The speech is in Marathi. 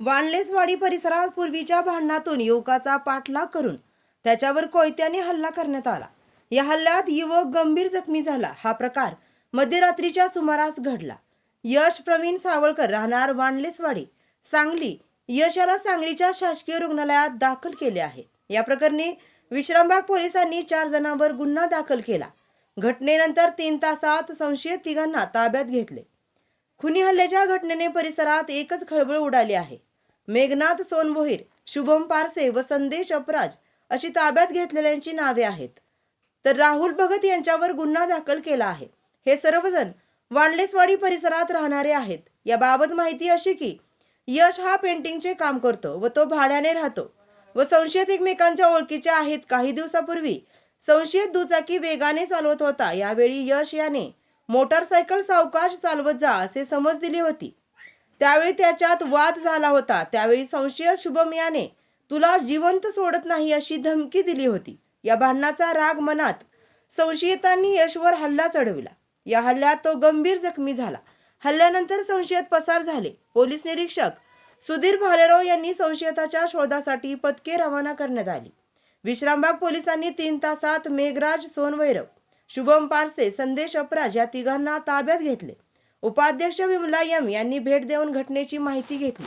वानलेसवाडी परिसरात पूर्वीच्या भांडणातून युवकाचा पाठलाग करून त्याच्यावर कोयत्याने हल्ला करण्यात आला. या हल्ल्यात युवक गंभीर जखमी झाला. हा प्रकार मध्यरात्रीच्या सुमारास घडला. यश प्रवीण सावळकर राहणार वानलेसवाडी. सांगली यश याला सांगलीच्या शासकीय रुग्णालयात दाखल केले आहे. या प्रकरणी विश्रामबाग पोलिसांनी चार जणांवर गुन्हा दाखल केला. घटनेनंतर तीन तासात संशयित तिघांना ताब्यात घेतले. खुनी हल्ल्याच्या घटनेने परिसरात एकच खळबळ उडाली आहे. मेघनाथ सोनबोहीर शुभम पारसे व संदेश अपराज अशी ताब्यात घेतलेल्यांची नावे आहेत. तर राहुल भगत यांच्यावर गुन्हा दाखल केला आहे. हे सर्वजण वाणलेसवाडी परिसरात राहणारे आहेत. याबाबत माहिती अशी की यश हा पेंटिंगचे काम करतो व तो भाड्याने राहतो. व संशयित एकमेकांच्या ओळखीचे आहेत. काही दिवसापूर्वी संशयित दुचाकी वेगाने चालवत होता. यावेळी यश याने मोटारसायकल सावकाश चालवत जा असे समज दिली होती. त्यावेळी त्याच्यात वाद झाला होता. त्यावेळी संशयित शुभम याने तुला जिवंत सोडत नाही अशी धमकी दिली होती. या भांडणाचा राग मनात संशयितांनी यशवर हल्ला चढविला. या हल्ल्यात तो गंभीर जखमी झाला. हल्ल्यानंतर संशयित पसार झाले. पोलीस निरीक्षक सुधीर भालेराव यांनी संशयिताच्या शोधासाठी पथके रवाना करण्यात आली. विश्रामबाग पोलिसांनी तीन तासात मेघराज सोनवैरव शुभम पारसे संदेश अपराज या तिघांना ताब्यात घेतले. उपाध्यक्ष विमला यम यांनी भेट देऊन घटनेची माहिती घेतली.